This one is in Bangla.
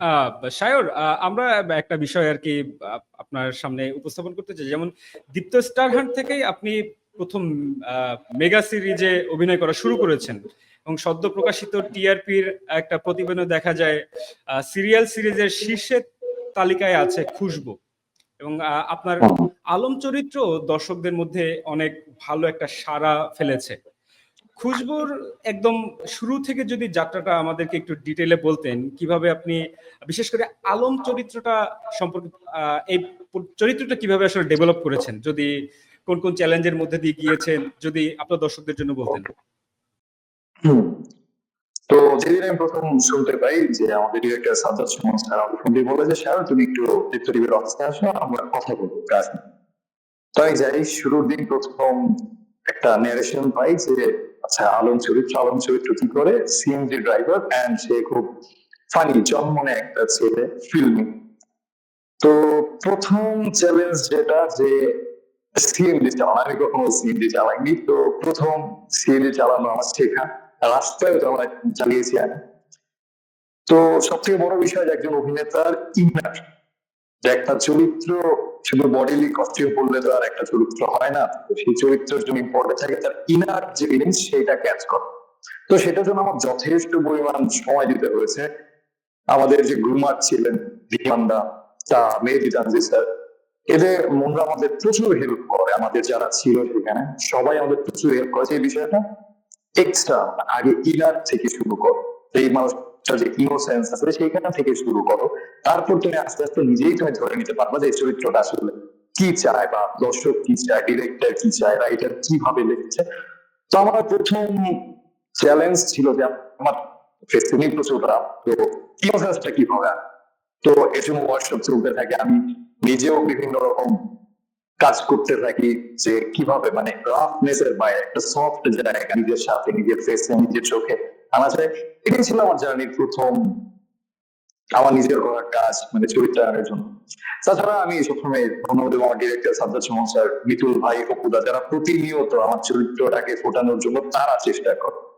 আহ, সায়র আমরা একটা বিষয় আর কি আপনার সামনে উপস্থাপন করতে চাই। যেমন দীপ্ত স্টার হান্ট থেকেই আপনি প্রথম মেগা সিরিজে অভিনয় করা শুরু করেছেন। এবং সদ্য প্রকাশিত টিআরপির একটা প্রতিবেদনে দেখা যায় সিরিয়াল সিরিজের শীর্ষের তালিকায় আছে খুশবু। এবং আপনার আলম চরিত্র দর্শকদের মধ্যে অনেক ভালো একটা সাড়া ফেলেছে। খুশবুর একদম শুরু থেকে যদি যাত্রাটা আমাদেরকে একটু ডিটেলে বলতেন, কীভাবে আপনি, বিশেষ করে আলম চরিত্রটা সম্পর্কে এই চরিত্রটা কীভাবে আসলে ডেভেলপ করেছেন? যদি কোন কোন চ্যালেঞ্জের মধ্যে দিয়ে গিয়েছেন, যদি আপনার দর্শকদের জন্য বলতেন। তো যেদিন আমি প্রথম শুনতে পাই যে আমাদের ডিরেক্টর সাজ্জাদ সুমন স্যার আমাকে বলে যে, স্যার, তুমি একটু টিভির অফিসে আসো, আমরা কথা বলব, কাজ নিয়ে। তো আমি যাই, শুরুর দিন প্রথম একটা ন্যারেশন পাই যে আচ্ছা আলম চরিত্র আলম চরিত্র কি করে? সিএনজি ড্রাইভার এন্ড সে খুব ফানি জন্মনে একটা ছেলে তো প্রথম চ্যালেঞ্জ যেটা যে সিএনজি চালানো, আমি কখনো সিএনজি চালাইনি। তো প্রথম সিএনজি চালানো আমার শেখা। রাস্তায় চালা চালিয়েছি আমি তো সবথেকে বড় বিষয় যে একজন অভিনেতার ইনার যে একটা চরিত্র শুধু বডিলি কস্টিউম পড়লে তো আর একটা চরিত্র হয় না। সেই চরিত্রের জন্য ইম্পর্টেন্ট থাকে তার ইনার যে ফিলিংস সেটা ক্যাচ করা। তো সেটার জন্য আমার যথেষ্ট পরিমাণ সময় দিতে হয়েছে। আমাদের যে গ্রুমার ছিলেন দিমান্দা তা মেহেদি তানজি স্যার, এদের মনরা আমাদের প্রচুর হেল্প করে, আমাদের যারা ছিল সেখানে, সবাই আমাদের প্রচুর হেল্প করেছে এই বিষয়টা। এক্সট্রা আগে ইনার থেকে শুরু করো। এই যে ইনোসেন্স আছে, সেইখান থেকে শুরু করো। তারপর তুমি আস্তে আস্তে নিজেই তুমি ধরে নিতে যে চরিত্রটা আসলে কি চায় বা দর্শক কি চায় ডিরেক্টর কি চায় রাইটার কীভাবে লিখছে। তো আমার প্রথম চ্যালেঞ্জ ছিল যে আমার ফেস্টিভ্যাল প্রচুর রাত তো ইনোসেন্সটা? তো এর জন্য ওয়ার্কশপ চলতে থাকে। আমি নিজেও বিভিন্ন রকম কাজ করতে থাকি যে কীভাবে মানে রাফনেস এর বাইরে, একটা সফট জায়গা নিজের সাথে, নিজের ফেসে নিজের চোখে আনা এটাই ছিল আমার জার্নির প্রথম আমার নিজের করা কাজ মানে চরিত্রায়নের জন্য। তাছাড়া আমি সবসময় ধন্যবাদ দেবো আমার ডিরেক্টর সাজ্জাদ সুমন স্যার, মিতুল ভাই, অপুদা, যারা প্রতিনিয়ত আমার চরিত্রটাকে ফোটানোর জন্য তারা চেষ্টা করে।